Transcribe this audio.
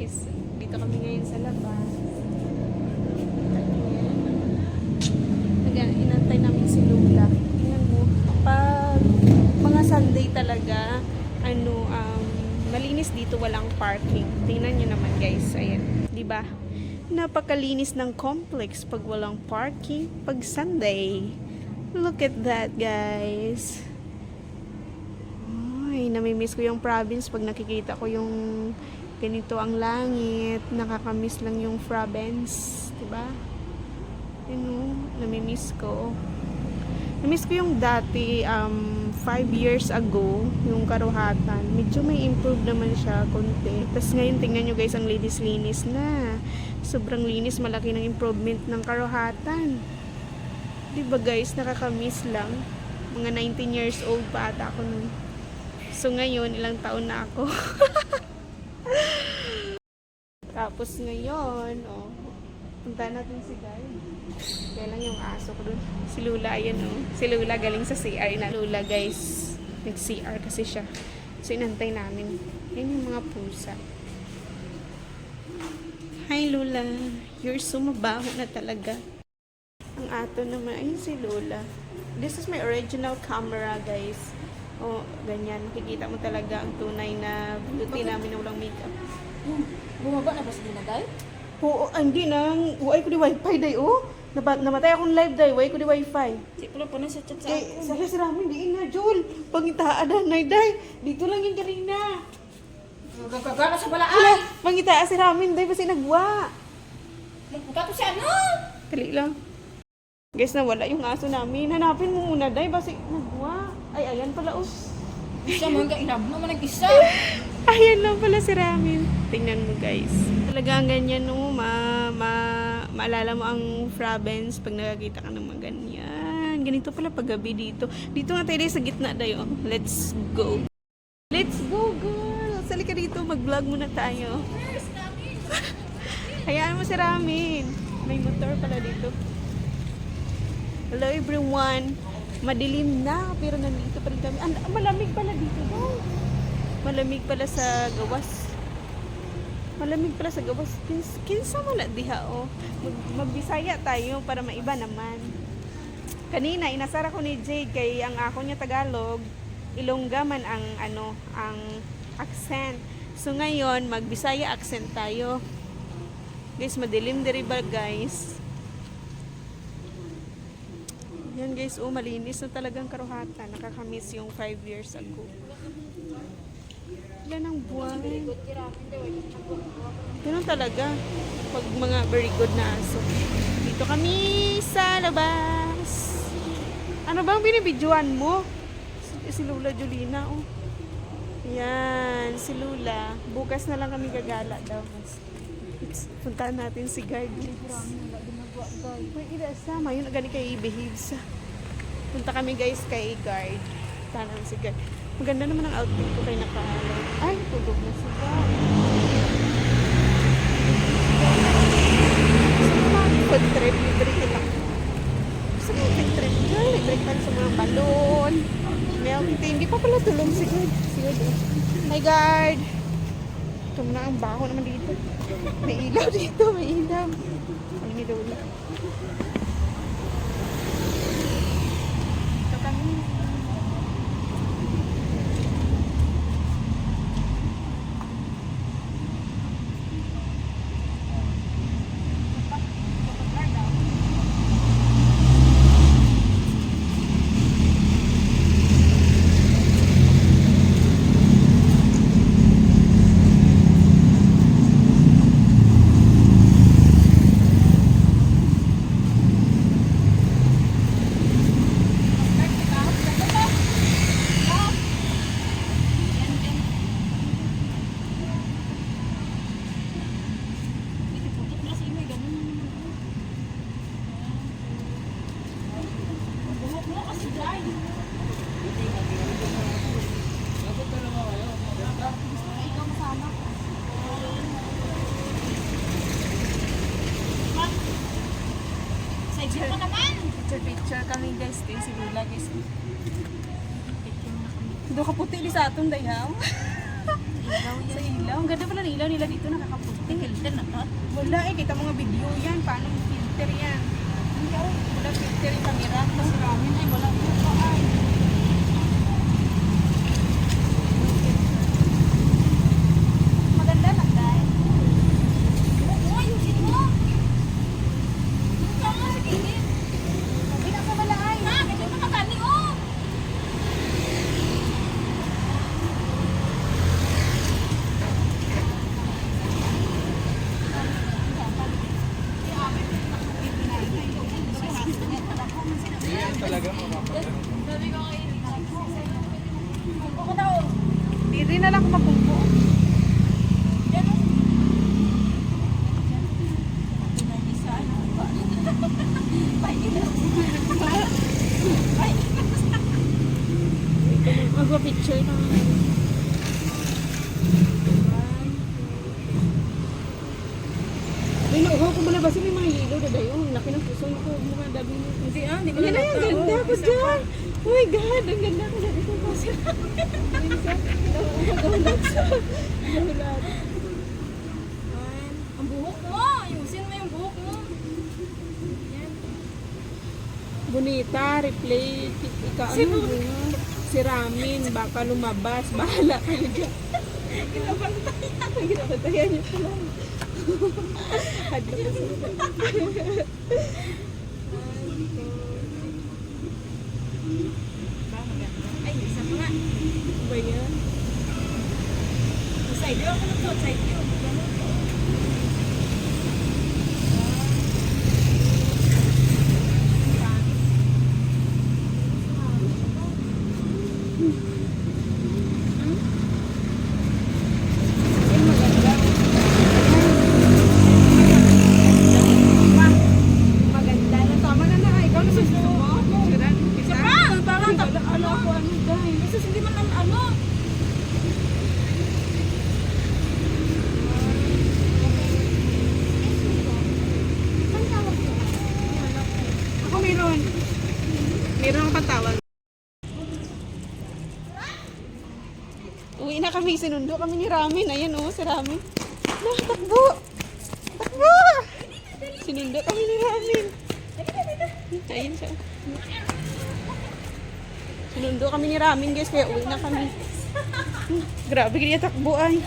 guys. Dito kami ngayon sa labas. Ayan, inantay namin si Lola. Tingnan mo, pag mga Sunday talaga, ano, um, malinis dito, walang parking. Tingnan nyo naman guys, ayan. ba? Napakalinis ng complex pag walang parking, pag Sunday. Look at that, guys. Ay, namimiss ko yung province pag nakikita ko yung ganito ang langit. Nakakamiss lang yung province. Diba? Yun o, namimiss ko. Namiss ko yung dati, um, five years ago, yung karuhatan. Medyo may improve naman siya, konti. Tapos ngayon, tingnan nyo guys, ang linis-linis na. Sobrang linis, malaki ng improvement ng karuhatan. Di ba guys, nakakamiss lang. Mga 19 years old pa ata ako nun. So ngayon, ilang taon na ako. Tapos ngayon, oh, punta natin si Guy. Kaya lang yung aso ko dun. Si Lula, ayan oh. Si Lula galing sa CR na. Lula guys, nag-CR kasi siya. So inantay namin. Yan yung mga pusa. Hi Lula, you're so mabaho na talaga. Ang ato naman, ayun si Lola. This is my original camera, guys. Oh, ganyan. Makikita mo talaga ang tunay na beauty namin na walang makeup. Bumaba na ba si Dinagay? Oo, ah, hindi na. Huwag ko di wifi, day, oh. Naba, namatay akong live, day. Huwag ko di wifi. Di pala pa na sa chat sa Eh, ako. sa si Ramin, di na, Jul. Pangitaan na, nay, day. Dito lang yung kanina. Gagagana sa balaan. Hala, pangitaan si Ramin, day, kasi nagwa. Magpunta to si ano? Dali lang. Guys, nawala yung aso namin. Hanapin mo muna, day, basi nagwa. Ay, ayan pala, oh. Isa mo nga inab naman ang isa. Ayan lang pala si Ramin. Tingnan mo guys. Talagang ganyan no, ma, ma, maalala mo ang province pag nakakita ka ng mga ganyan. Ganito pala pag gabi dito. Dito nga tayo sa gitna tayo. Let's go. Let's go girl. Sali ka dito, mag-vlog muna tayo. Hayaan mo si Ramin. May motor pala dito. Hello everyone. Madilim na, pero nandito pa rin kami. Ang malamig pala dito, no? Malamig pala sa gawas. Malamig pala sa gawas. Kins, kinsa mo na diha, oh. Mag, magbisaya tayo para maiba naman. Kanina, inasara ko ni Jade kay ang ako niya Tagalog, Ilongga man ang ano, ang accent. So ngayon, magbisaya accent tayo. Guys, madilim diri ba, guys? Yan guys, oh, malinis na talagang karuhatan. Nakakamiss yung 5 years ago. Yan ang buwan. Ganun talaga. Pag mga very good na aso. Dito kami sa labas. Ano bang binibidyoan mo? Si, Lula Julina, oh. Yan, si Lula. Bukas na lang kami gagala daw. Puntahan natin si Guard. May irasama. Yun agad kay behave sa. Punta kami guys kay guard. Tanang si guard. Maganda naman ang outfit ko kay nakaalay. Ay, tulog na si guard. Mga food trip? Libre kita. Gusto mo food trip? Girl, libre ka sa mga balon. Milk tea. Hindi pa pala tulog si guard. Si guard. oh. Hi guard. Ito na ang baho naman dito. May ilaw dito. May ilaw. Ay, may lola. Ito kami. Ito pa naman. Picture picture kami guys. Din si Lula guys. Doon ka puti di sa atong dayaw. sa ilaw. Ang ganda pala ng ilaw nila dito nakakaputi. Filter na to. Wala eh, kita mga video yan. Paano filter yan? Hindi ako, wala filter yung camera. Kasi ramen ay wala filter ay. Maganda lang dahil. Oo, ayusin mo. Yung kama sa gilid. Hindi na sa wala ay. Ha? Medyo nakakani, oh. Ako daw. Hindi rin na lang ako mabungko. Yan, oh. Isa, ano ba? Pahingi na. Magpa-picture na. May nauhaw ko muna ba may mga yelo na dayo? Ang laki ng puso ko. Mukha dabi mo. Hindi ah, hindi ko Yan na yung ganda ko dyan. Oh my God, ang ganda ko dyan. Ito siya. Nahulat. Ang buhok mo. Ayusin mo yung buhok mo. Yan. Bonita, replay. Ika, ano bunga? Si Ramin, baka lumabas. Bahala kayo dyan. Ginabantayan. Ginabantayan niyo pala. Ay, isa pa nga. Ano ba yan? Side view ako nito. Side view. Ganun. Ay, maganda. Maganda na. Tama na na. Ikaw na gusto mo. Sira. Isa pa! Parang Ano ano ako ano dahil. Kasi hindi man ang ano. Ako meron. Meron akong patawag. Kami, sinundo kami ni Ramin. Ayan oh, si Ramin. No, takbo! Takbo! Sinundo kami ni Ramin. Ayun siya. Sinundo kami ni Ramin guys, kaya uwi na kami. Grabe, kaya takbo ay.